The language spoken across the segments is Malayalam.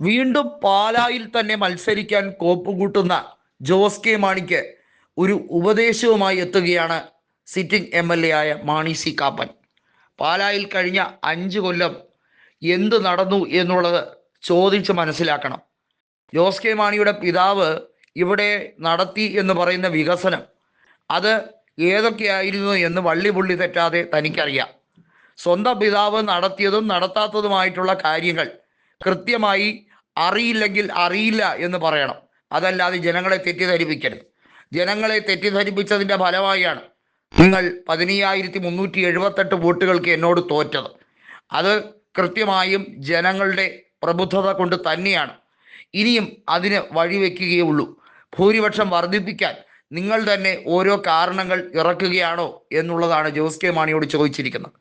വീണ്ടും പാലായിൽ തന്നെ മത്സരിക്കാൻ കോപ്പുകൂട്ടുന്ന ജോസ് കെ മാണിക്ക് ഒരു ഉപദേശവുമായി എത്തുകയാണ് സിറ്റിംഗ് എം എൽ എ ആയ മാണി സി കാപ്പൻ. പാലായിൽ കഴിഞ്ഞ അഞ്ച് കൊല്ലം എന്ത് നടന്നു എന്നുള്ളത് ചോദിച്ച് മനസ്സിലാക്കണം. ജോസ് കെ മാണിയുടെ പിതാവ് ഇവിടെ നടത്തി എന്ന് പറയുന്ന വികസനം അത് ഏതൊക്കെയായിരുന്നു എന്ന് വള്ളി പുള്ളി തെറ്റാതെ തനിക്കറിയാം. സ്വന്തം പിതാവ് നടത്തിയതും നടത്താത്തതുമായിട്ടുള്ള കാര്യങ്ങൾ കൃത്യമായി അറിയില്ലെങ്കിൽ അറിയില്ല എന്ന് പറയണം. അതല്ലാതെ ജനങ്ങളെ തെറ്റിദ്ധരിപ്പിക്കരുത്. ജനങ്ങളെ തെറ്റിദ്ധരിപ്പിച്ചതിന്റെ ഫലമായാണ് നിങ്ങൾ പതിനയ്യായിരത്തി മുന്നൂറ്റി എഴുപത്തെട്ട് വോട്ടുകൾക്ക് എന്നോട് തോറ്റത്. അത് കൃത്യമായും ജനങ്ങളുടെ പ്രബുദ്ധത കൊണ്ട് തന്നെയാണ്. ഇനിയും അതിന് വഴിവെക്കുകയുള്ളൂ ഭൂരിപക്ഷം വർദ്ധിപ്പിക്കാൻ നിങ്ങൾ തന്നെ ഓരോ കാരണങ്ങൾ ഇറക്കുകയാണോ എന്നുള്ളതാണ് ജോസ് കെ മാണിയോട് ചോദിച്ചിരിക്കുന്നത്.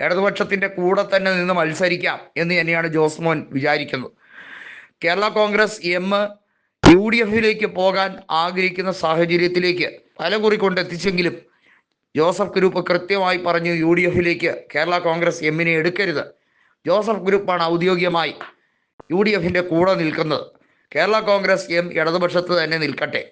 ഇടതുപക്ഷത്തിന്റെ കൂടെ തന്നെ നിന്ന് മത്സരിക്കാം എന്ന് തന്നെയാണ് ജോസ് മോൻ വിചാരിക്കുന്നത്. Kerala Congress M U D എഫിലേക്ക് പോകാൻ ആഗ്രഹിക്കുന്ന സാഹചര്യത്തിലേക്ക് പലകുറി കൊണ്ടെത്തിച്ചെങ്കിലും ജോസഫ് ഗ്രൂപ്പ് കൃത്യമായി പറഞ്ഞു യു ഡി എഫിലേക്ക് കേരള കോൺഗ്രസ് എമ്മിനെ എടുക്കരുത്. ജോസഫ് ഗ്രൂപ്പാണ് ഔദ്യോഗികമായി യു ഡി എഫിന്റെ കൂടെ നിൽക്കുന്നത്. കേരള കോൺഗ്രസ് എം ഇടതുപക്ഷത്ത് തന്നെ നിൽക്കട്ടെ.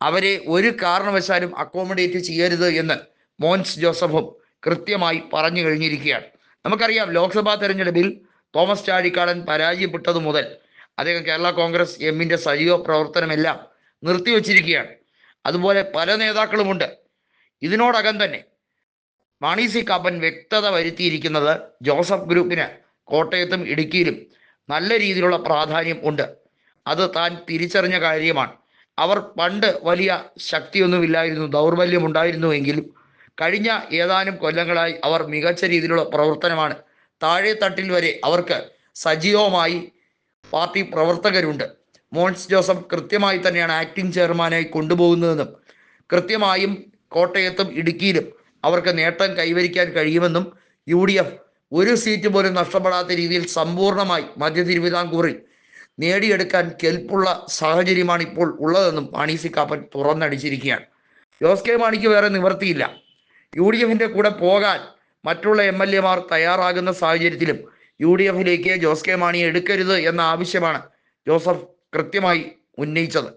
അവരെ ഒരു കാരണവശാലും അക്കോമഡേറ്റ് ചെയ്യരുത് എന്ന് മോൻസ് ജോസഫും കൃത്യമായി പറഞ്ഞു കഴിഞ്ഞിരിക്കുകയാണ്. നമുക്കറിയാം ലോക്സഭാ തെരഞ്ഞെടുപ്പിൽ തോമസ് ചാഴിക്കാടൻ പരാജയപ്പെട്ടതു മുതൽ അദ്ദേഹം കേരള കോൺഗ്രസ് എമ്മിന്റെ സജീവ പ്രവർത്തനമെല്ലാം നിർത്തിവെച്ചിരിക്കുകയാണ് അതുപോലെ പല നേതാക്കളുമുണ്ട്. ഇതിനോടകം തന്നെ മാണി സി കാപ്പൻ വ്യക്തത വരുത്തിയിരിക്കുന്നത് ജോസഫ് ഗ്രൂപ്പിന് കോട്ടയത്തും ഇടുക്കിയിലും നല്ല രീതിയിലുള്ള പ്രാധാന്യം ഉണ്ട്. അത് താൻ തിരിച്ചറിഞ്ഞ കാര്യമാണ്. അവർ പണ്ട് വലിയ ശക്തിയൊന്നുമില്ലായിരുന്നു ദൗർബല്യം ഉണ്ടായിരുന്നുവെങ്കിലും കഴിഞ്ഞ ഏതാനും കൊല്ലങ്ങളായി അവർ മികച്ച രീതിയിലുള്ള പ്രവർത്തനമാണ്. താഴെ തട്ടിൽ വരെ അവർക്ക് സജീവമായി പാർട്ടി പ്രവർത്തകരുണ്ട്. മോൻസ് ജോസഫ് കൃത്യമായി തന്നെയാണ് ആക്ടിംഗ് ചെയർമാനായി കൊണ്ടുപോകുന്നതെന്നും കൃത്യമായും കോട്ടയത്തും ഇടുക്കിയിലും അവർക്ക് നേട്ടം കൈവരിക്കാൻ കഴിയുമെന്നും യു ഡി എഫ് ഒരു സീറ്റ് പോലും നഷ്ടപ്പെടാത്ത രീതിയിൽ സമ്പൂർണമായി മധ്യ തിരുവിതാംകൂറിൽ നേടിയെടുക്കാൻ കെൽപ്പുള്ള സാഹചര്യമാണ് ഇപ്പോൾ ഉള്ളതെന്നും മാണി സി കാപ്പൻ തുറന്നടിച്ചിരിക്കുകയാണ്. ജോസ് കെ മാണിക്ക് വേറെ നിവർത്തിയില്ല യു ഡി എഫിന്റെ കൂടെ പോകാൻ മറ്റുള്ള എം എൽ എമാർ തയ്യാറാകുന്ന സാഹചര്യത്തിലും യു ഡി എഫിലേക്ക് ജോസ് കെ മാണി എടുക്കരുത് എന്ന ആവശ്യമാണ് ജോസഫ് കൃത്യമായി ഉന്നയിച്ചത്.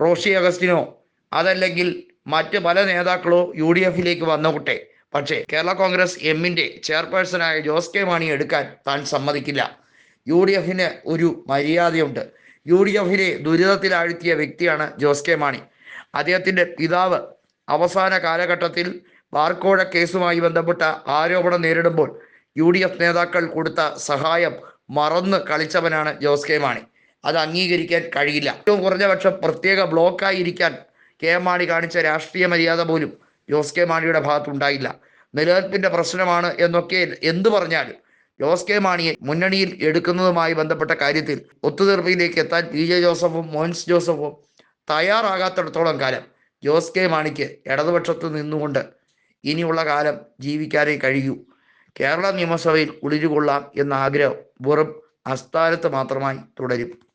റോഷി അഗസ്റ്റിനോ അതല്ലെങ്കിൽ മറ്റ് പല നേതാക്കളോ യു ഡി എഫിലേക്ക് വന്നുകൂട്ടെ പക്ഷേ കേരള കോൺഗ്രസ് എമ്മിന്റെ ചെയർപേഴ്സണായ ജോസ് കെ മാണി എടുക്കാൻ താൻ സമ്മതിക്കില്ല. യു ഡി എഫിന് ഒരു മര്യാദയുണ്ട്. യു ഡി എഫിനെ ദുരിതത്തിലാഴ്ത്തിയ വ്യക്തിയാണ് ജോസ് കെ മാണി. അദ്ദേഹത്തിന്റെ പിതാവ് അവസാന കാലഘട്ടത്തിൽ ബാർക്കോഴ കേസുമായി ബന്ധപ്പെട്ട ആരോപണം നേരിടുമ്പോൾ യു ഡി എഫ് നേതാക്കൾ കൊടുത്ത സഹായം മറന്ന് കളിച്ചവനാണ് ജോസ് കെ മാണി. അത് അംഗീകരിക്കാൻ കഴിയില്ല. ഏറ്റവും കുറഞ്ഞ പക്ഷം പ്രത്യേക ബ്ലോക്കായി ഇരിക്കാൻ കെ എം മാണി കാണിച്ച രാഷ്ട്രീയ മര്യാദ പോലും ജോസ് കെ മാണിയുടെ ഭാഗത്തുണ്ടായില്ല. നിലനിൽപ്പിന്റെ പ്രശ്നമാണ് എന്നൊക്കെ എന്തു പറഞ്ഞാലും ജോസ് കെ മാണിയെ മുന്നണിയിൽ എടുക്കുന്നതുമായി ബന്ധപ്പെട്ട കാര്യത്തിൽ ഒത്തുതീർപ്പിലേക്ക് എത്താൻ പി ജെ ജോസഫും മോൻസ് ജോസഫും തയ്യാറാകാത്തിടത്തോളം കാലം ജോസ് കെ മാണിക്ക് ഇടതുപക്ഷത്ത് നിന്നുകൊണ്ട് ഇനിയുള്ള കാലം ജീവിക്കാനേ കഴിയൂ. കേരള നിയമസഭയിൽ കുളിരുകൊള്ളാം എന്ന ആഗ്രഹം വെറും അസ്ഥാനത്ത് മാത്രമായി തുടരും.